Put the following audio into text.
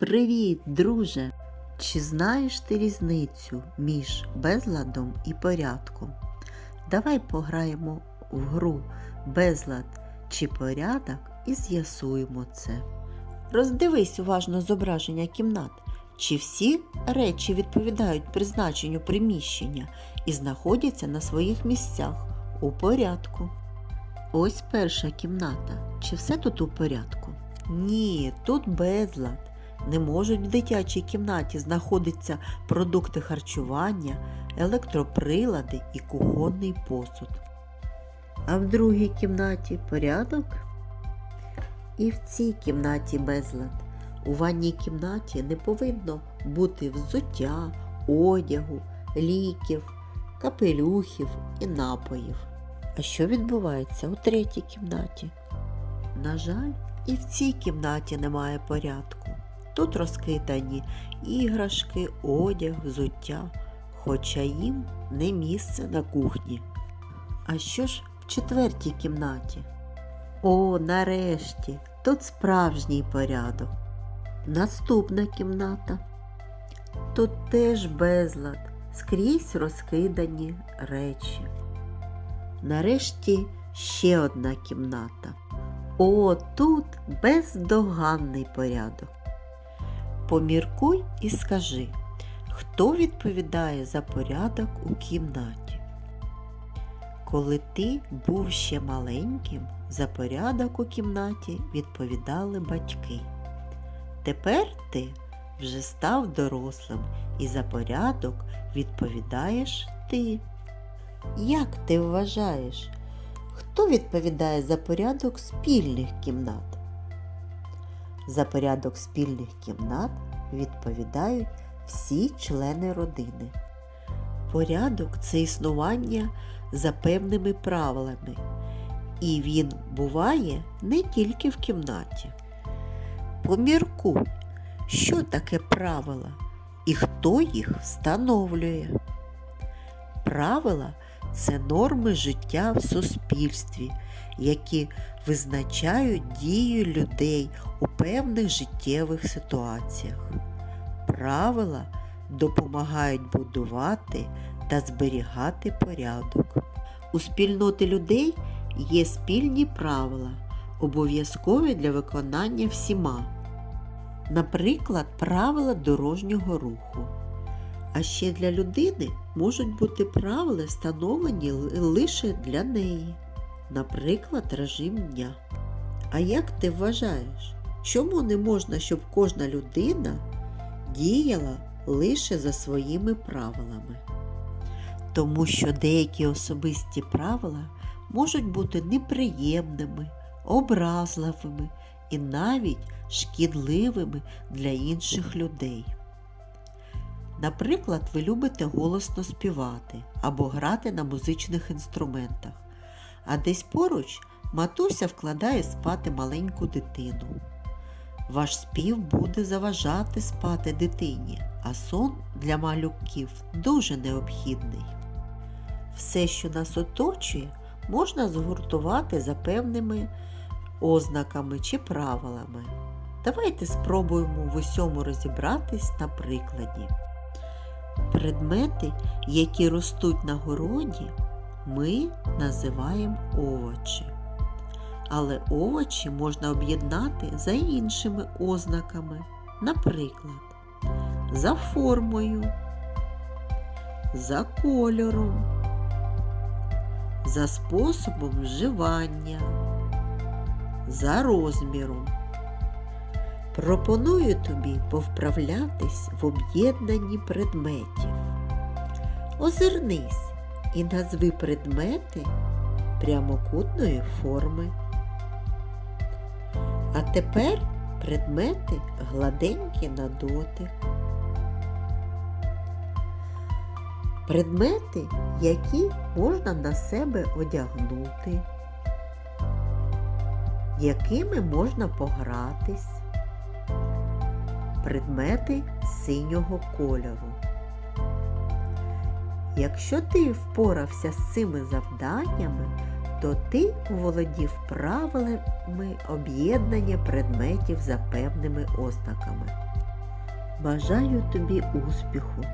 Привіт, друже! Чи знаєш ти різницю між безладом і порядком? Давай пограємо в гру безлад чи порядок і з'ясуємо це. Роздивись уважно зображення кімнат. Чи всі речі відповідають призначенню приміщення і знаходяться на своїх місцях у порядку? Ось перша кімната. Чи все тут у порядку? Ні, тут безлад. Не можуть в дитячій кімнаті знаходитися продукти харчування, електроприлади і кухонний посуд. А в другій кімнаті порядок? І в цій кімнаті безлад. У ванній кімнаті не повинно бути взуття, одягу, ліків, капелюхів і напоїв. А що відбувається у третій кімнаті? На жаль, і в цій кімнаті немає порядку. Тут розкидані іграшки, одяг, взуття, хоча їм не місце на кухні. А що ж в четвертій кімнаті? О, нарешті, тут справжній порядок. Наступна кімната. Тут теж безлад, скрізь розкидані речі. Нарешті ще одна кімната. О, тут бездоганний порядок. Поміркуй і скажи, хто відповідає за порядок у кімнаті? Коли ти був ще маленьким, за порядок у кімнаті відповідали батьки. Тепер ти вже став дорослим і за порядок відповідаєш ти. Як ти вважаєш, хто відповідає за порядок спільних кімнат? За порядок спільних кімнат відповідають всі члени родини. Порядок це існування за певними правилами, і він буває не тільки в кімнаті. Поміркуй, що таке правила і хто їх встановлює. Правила це норми життя в суспільстві, які визначають дію людей у певних життєвих ситуаціях. Правила допомагають будувати та зберігати порядок. У спільноти людей є спільні правила, обов'язкові для виконання всіма. Наприклад, правила дорожнього руху. А ще для людини можуть бути правила, встановлені лише для неї, наприклад, режим дня. А як ти вважаєш, чому не можна, щоб кожна людина діяла лише за своїми правилами? Тому що деякі особисті правила можуть бути неприємними, образливими і навіть шкідливими для інших людей. Наприклад, ви любите голосно співати або грати на музичних інструментах, а десь поруч матуся вкладає спати маленьку дитину. Ваш спів буде заважати спати дитині, а сон для малюків дуже необхідний. Все, що нас оточує, можна згуртувати за певними ознаками чи правилами. Давайте спробуємо в усьому розібратись на прикладі. Предмети, які ростуть на городі, ми називаємо овочі. Але овочі можна об'єднати за іншими ознаками, наприклад, за формою, за кольором, за способом вживання, за розміром. Пропоную тобі повправлятись в об'єднанні предметів. Озирнись і назви предмети прямокутної форми. А тепер предмети гладенькі на дотик. Предмети, які можна на себе одягнути, якими можна погратись предмети синього кольору. Якщо ти впорався з цими завданнями, то ти володів правилами об'єднання предметів за певними ознаками. Бажаю тобі успіху!